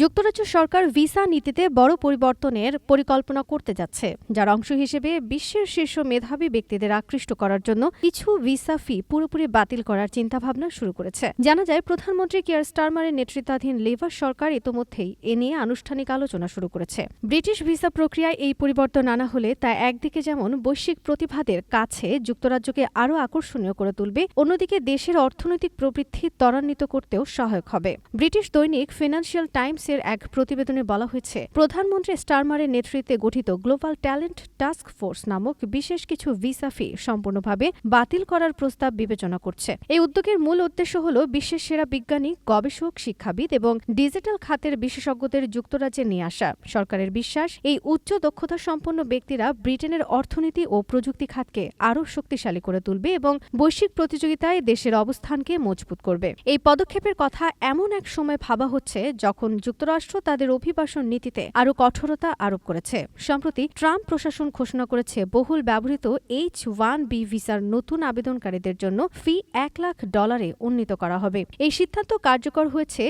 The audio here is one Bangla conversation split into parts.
যুক্তরাজ্য সরকার ভিসা নীতিতে বড় পরিবর্তনের পরিকল্পনা করতে যাচ্ছে, যার অংশ হিসেবে বিশ্বের শীর্ষ মেধাবী ব্যক্তিদের আকৃষ্ট করার জন্য কিছু ভিসা ফি পুরোপুরি বাতিল করার চিন্তাভাবনা শুরু করেছে। জানা যায়, প্রধানমন্ত্রী কিয়ার স্টারমারের নেতৃত্বাধীন লেবার সরকার ইতোমধ্যেই এ নিয়ে আনুষ্ঠানিক আলোচনা শুরু করেছে। ব্রিটিশ ভিসা প্রক্রিয়ায় এই পরিবর্তন আনা হলে তা একদিকে যেমন বৈশ্বিক প্রতিভাদের কাছে যুক্তরাজ্যকে আরও আকর্ষণীয় করে তুলবে, অন্যদিকে দেশের অর্থনৈতিক প্রবৃদ্ধি ত্বরান্বিত করতেও সহায়ক হবে। ব্রিটিশ দৈনিক ফিনান্সিয়াল টাইমসের এক প্রতিবেদনে বলা হয়েছে, প্রধানমন্ত্রী স্টারমারের নেতৃত্বে গঠিত গ্লোবাল ট্যালেন্ট টাস্ক ফোর্স নামক বিশেষ কিছু ভিসা ফি সম্পূর্ণভাবে বাতিল করার প্রস্তাব বিবেচনা করছে। এই উদ্যোগের মূল উদ্দেশ্য হল বিশ্বের সেরা বিজ্ঞানী, গবেষক, শিক্ষাবিদ এবং ডিজিটাল খাতের বিশেষজ্ঞদের যুক্তরাজ্যে নিয়ে আসা। সরকারের বিশ্বাস, এই উচ্চ দক্ষতা সম্পন্ন ব্যক্তিরা ব্রিটেনের অর্থনীতি ও প্রযুক্তি খাতকে আরও শক্তিশালী করে তুলবে এবং বৈশ্বিক প্রতিযোগিতায় দেশের অবস্থানকে মজবুত করবে। এই পদক্ষেপের কথা এমন এক সময় ভাবা হচ্ছে যখন যুক্তরাষ্ট্র তাদের অভিবাসন নীতিতে আরও কঠোরতা আরোপ করেছে। সম্প্রতি ট্রাম্প প্রশাসন ঘোষণা করেছে, বহুল ব্যবহৃত এইচ ওয়ান বি ভিসার নতুন আবেদনকারীদের জন্য ফি এক লাখ ডলারে উন্নীত করা হবে। এই সিদ্ধান্ত কার্যকর হয়েছে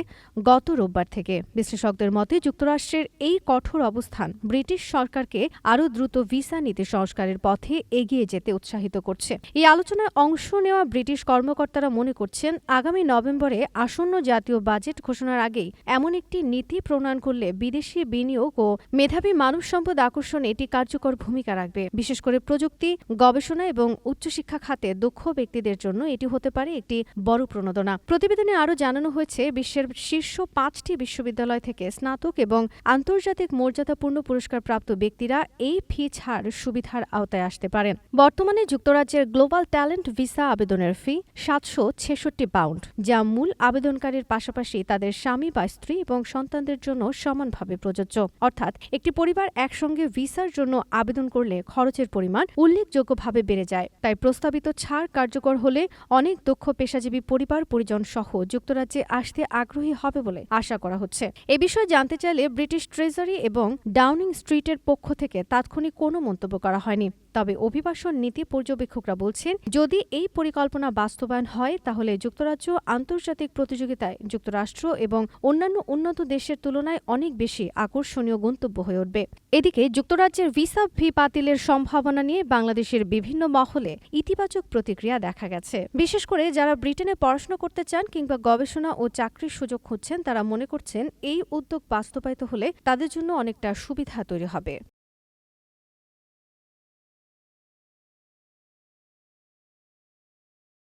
গত রোববার থেকে। বিশ্লেষকদের মতে, যুক্তরাষ্ট্রের এই কঠোর অবস্থান ব্রিটিশ সরকারকে আরও দ্রুত ভিসা নীতি সংস্কারের পথে এগিয়ে যেতে উৎসাহিত করছে। এই আলোচনায় অংশ নেওয়া ব্রিটিশ কর্মকর্তারা মনে করছেন, আগামী নভেম্বরে আসন্ন জাতীয় বাজেট ঘোষণার আগেই এমন একটি নীতি প্রণয়ন করলে বিদেশি বিনিয়োগ ও মেধাবী মানব সম্পদ আকর্ষণে এটি কার্যকর ভূমিকা রাখবে। বিশেষ করে প্রযুক্তি, গবেষণা এবং উচ্চশিক্ষা খাতে দক্ষ ব্যক্তিদের জন্য এটি হতে পারে একটি বড় প্রণোদনা। প্রতিবেদনে আরও জানানো হয়েছে, বিশ্বের শীর্ষ পাঁচটি বিশ্ববিদ্যালয় থেকে স্নাতক এবং আন্তর্জাতিক মর্যাদাপূর্ণ পুরস্কারপ্রাপ্ত ব্যক্তিরা এই ফি ছাড় সুবিধার আওতায় আসতে পারেন। বর্তমানে যুক্তরাজ্যের গ্লোবাল ট্যালেন্ট ভিসা আবেদনের ফি সাতশো ছেষট্টি পাউন্ড, যা মূল আবেদনকারীর পাশাপাশি তাদের স্বামী বা স্ত্রী এবং সন্তানদের জন্য সমানভাবে প্রযোজ্য। অর্থাৎ একটি পরিবার একসঙ্গে ভিসার জন্য আবেদন করলে খরচের পরিমাণ উল্লেখযোগ্যভাবে বেড়ে যায়। তাই প্রস্তাবিত ছাড় কার্যকর হলে অনেক দক্ষ পেশাজীবী পরিবার পরিজন সহ যুক্তরাজ্যে আসতে আগ্রহী হবে বলে আশা করা হচ্ছে। এ বিষয়ে জানতে চাইলে ব্রিটিশ ট্রেজারি এবং ডাউনিং স্ট্রিটের পক্ষ থেকে তাৎক্ষণিক কোনো মন্তব্য করা হয়নি। তবে অভিবাসন নীতি পর্যবেক্ষকরা বলছেন, যদি এই পরিকল্পনা বাস্তবায়ন হয়, তাহলে যুক্তরাজ্য আন্তর্জাতিক প্রতিযোগিতায় যুক্তরাষ্ট্র এবং অন্যান্য উন্নত দেশের তুলনায় অনেক বেশি আকর্ষণীয় গন্তব্য হয়ে উঠবে। এদিকে যুক্তরাজ্যের ভিসা ভি বাতিলের সম্ভাবনা নিয়ে বাংলাদেশের বিভিন্ন মহলে ইতিবাচক প্রতিক্রিয়া দেখা গেছে। বিশেষ করে যারা ব্রিটেনে পড়াশোনা করতে চান কিংবা গবেষণা ও চাকরির সুযোগ খুঁজছেন, তারা মনে করছেন এই উদ্যোগ বাস্তবায়িত হলে তাদের জন্য অনেকটা সুবিধা তৈরি হবে।